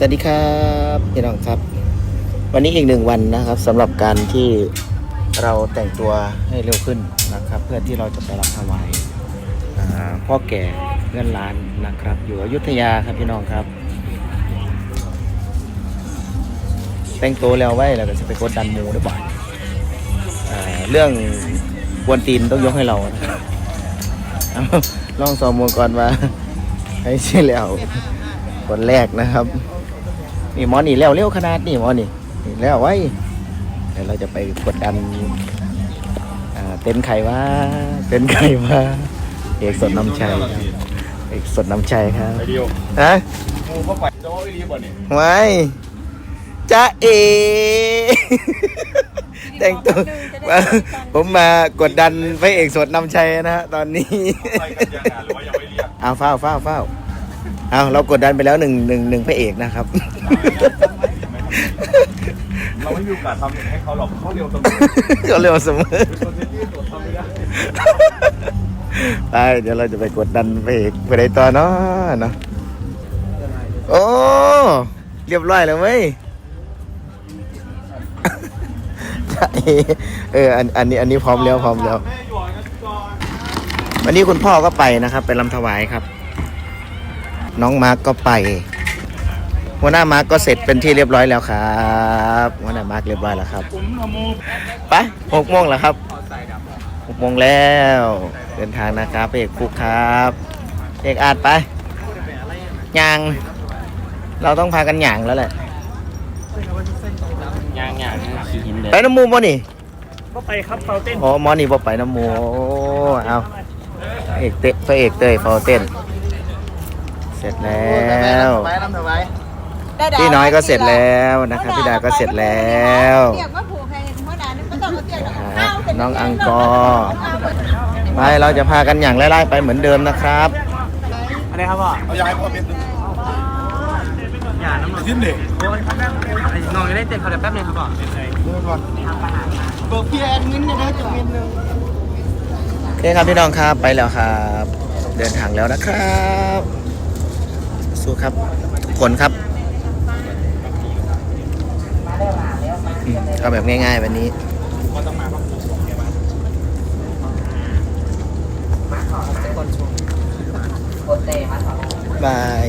สวัสดีครับพี่น้องครับ วันนี้อีกหนึ่งวันนะครับสำหรับการที่เราแต่งตัวให้เร็วขึ้นนะครับ เพื่อที่เราจะไปรับถวายพ่อแก่เงินล้านนะครับ อยู่อยุธยาครับพี่น้องครับ แต่งตัวแล้วไว้แล้วก็จะไปกดดันมูด้วยบ่อยเรื่องกวนตีนต้องยกให้เราลองสอบมวลก่อนว่าให้เช่แล้วคนแรกนะครับ นี่หมอนี่แล้วเร็วขนาดนี่หมอนี่นี่แล้วไว้เดี๋ยวเราจะไปกดดันเต็นไข่ว่าเต็นไข่ว่าเอกสดน้ำชัยเอกสดน้ำชัยครับไอเดียวฮะงูเข้าไปจะว่าไอเดีบ่เนี่ยไว้จ้าเอแต่งตัวผมมากดดันพระเอกสดนำชัยนะฮะตอนนี้เรียกเอาเฝ้าเฝ้าเฝ้า เอาเรากดดันไปแล้วหนึ่งหนึ่งหนึ่งพระเอกนะครับ เราไม่มีโอกาสทำอย่างให้เขาหรอกเขาเร็วเสมอก็เร็วเสมอเป็นคนที่ตรวจทำไม่ได้ไปเดี๋ยวเราจะไปกดดันพระเอกไปไหนต่อเนาะเนาะโอ้เรียบร้อยแล้วเว้ยใช่เอออันอันนี้อันนี้พร้อมแล้วพร้อมแล้วแม่หยวนกันก่อนวันนี้คุณพ่อก็ไปนะครับ ไปลำถวายครับ น้องมาร์กก็ไปหัวหน้ามาร์กก็เสร็จเป็นที่เรียบร้อยแล้วครับหัวหน้ามาร์กเรียบร้อยแล้วครับไปหกโมงแล้วครับหกโมงแล้วเดินทางนะครับเอกฟุกครับเอกอาจไปยางเราต้องพากันหยางแล้วแหละยางยางขี่หินเด้อไปน้ำมูบ่นี่ก็ไปครับเฟาเต้นโอ้หมอนี่บ่ไปน้ำมูเอาเอกเตะพระเอกเตยฟอเต้น เสร็จแล้วพี่น้อยก็เสร็จแล้วนะครับพี่ดาก็เสร็จแล้วเรียกว่าผูกให้หัวหน้านี่ไม่ต้องมาเรียกหรอกอ่าน้องอังกอร์ไปเราจะพากันอย่างไล่ๆไปเหมือนเดิมนะครับอะไรครับพ่อเอายายพ่อเป็นอย่าน้ำหนักชิ้นเด็กโอ้ยน้องจะได้เต้นเขาเดี๋ยวแป๊บนึงครับพ่อเบิกพี่แอนเงินเนี่ยนะจะเป็นหนึ่งโอเคครับพี่น้องครับไปแล้วครับ เดินทางแล้วนะครับ สู้ครับ ทุกคนครับเอาแบบง่าย ๆ วันนี้บาย